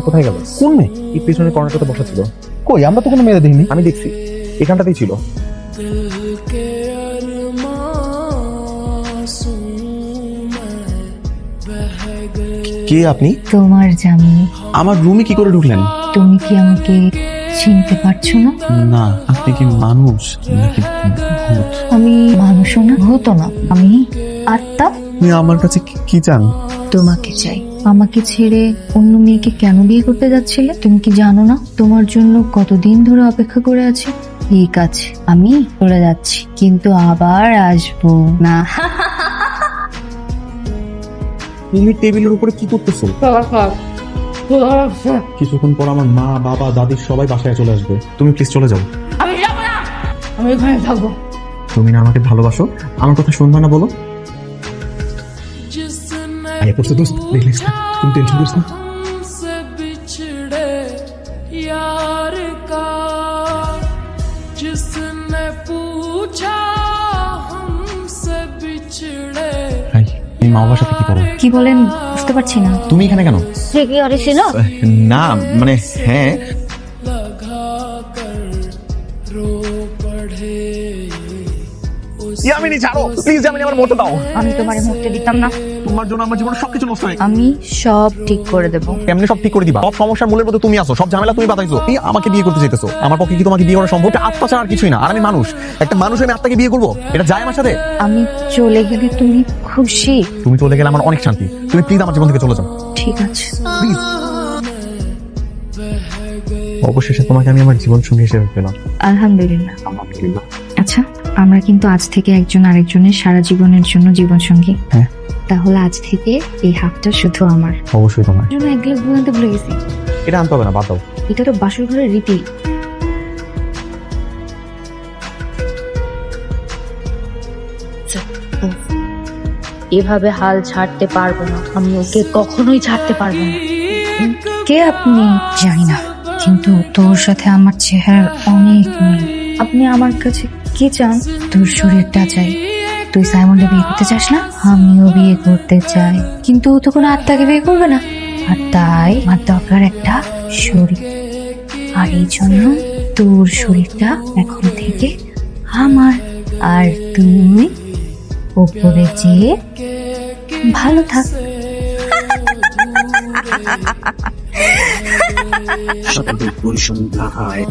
কোথায় গেল? কোন মেয়ে? এই পেছনের কর্নারটাতে বসা ছিল। কই আমরা তো কোনো মেয়ে দেখিনি। আমি দেখছি। এখানটাতেই ছিল। কে আপনি? তোমার জামিন আমার রুমে কি করে ঢুকলেন? তুমি কি আমাকে চিনতে পারছ না? না আপনি কি মানুষ? নাকি ভূত? আমি মানুষও না ভূত না। আমি আত্মা। আপনি আমার কাছে কি- কি চান? তোমাকে চাই। আমাকে ছেড়ে অন্য মেয়েকে কেন বিয়ে করতে যাচ্ছিলে? তুমি কি জানো না? তোমার জন্য কতদিন ধরে অপেক্ষা করে আছি? ঠিক আছে আমি চলে যাচ্ছি কিন্তু আবার আসব না। তুমি টেবিলের উপরে কি করতেছো? কিছুক্ষণ পর আমার মা বাবা দাদি সবাই বাসায় চলে আসবে। তুমি প্লিজ চলে যাও। আমি যাব না! আমি এখানে থাকব। তুমি না আমাকে ভালোবাসো? আমার কথা শুনবা না বলো? আয়া পড়ছে দোস্ত দেখলিস না তুমি টেনশন করিস না। তুমি মা বাবার সাথে কি করো? কি বলেন বুঝতে পারছি না। তুমি এখানে কেন? সে কি অরে ছিল না মানে হ্যাঁ ইয়ামিনী ছাড়ো প্লিজ ইয়ামিনী আমার মরতে দাও। আমি তোমার মুক্তি দিতাম না। তোমার জন্য আমার জীবনে সবকিছু নষ্ট হয়ে আমি সব ঠিক করে দেবো। এমনি সব ঠিক করে দিবা। সব সমস্যার মূলের মধ্যে তুমি আসো সব ঝামেলা তুমি বাতাইছো তুমি আমাকে বিয়ে করতে চাইতেছো। আমার পক্ষে কি তোমাকে বিয়ে করা সম্ভব? আত্মা ছাড়া আর কিছুই না। আর আমি মানুষ। একটা মানুষ আমি আত্মাকে বিয়ে করব? এটা যায় আমার সাথে? আমি চলে গেলে তুমি খুশি? তুমি চলে গেলে আমার অনেক শান্তি। তুমি প্লিজ আমার জীবন থেকে চলে যাও। ঠিক আছে। প্লিজ অবশেষে তোমাকে আমি আমার জীবন সঙ্গী হিসেবে পেলাম। আলহামদুলিল্লাহ। আলহামদুলিল্লাহ। আমরা কিন্তু আজ থেকে একজন আরেকজনের সারা জীবনের জন্য জীবন সঙ্গী হ্যাঁ। তাহলে আজ থেকে এই হাফটা শুধু আমার। অবশ্যই তোমার। জন্য এক গ্লাস দুধ আনতে ভুলে গেছি। এটা আনতে হবে না বাদ দাও। এটা তো বাসর ঘরের রীতি। এভাবে হাল ছাড়তে পারব না। আমি ওকে কখনোই ছাড়তে পারব না। কে আপনি? জানি না। কিন্তু তোর সাথে আমার চেহারার অনেক মিল। আপনি আমার কাছে কি চান? তোর শরীরটা চাই। তুই সাইমনকে বিয়ে করতে চাস না? আমিও বিয়ে করতে চাই। কিন্তু ও তো কোনো আত্মাকে বিয়ে করবে না। আর তাই আমার দরকার একটা শরীর। আর এই জন্য তোর শরীরটা এখন থেকে আমার। আর তুমি ওপরে যেয়ে ভালো থাক। শব্দ পরিসংখ্যা হয়।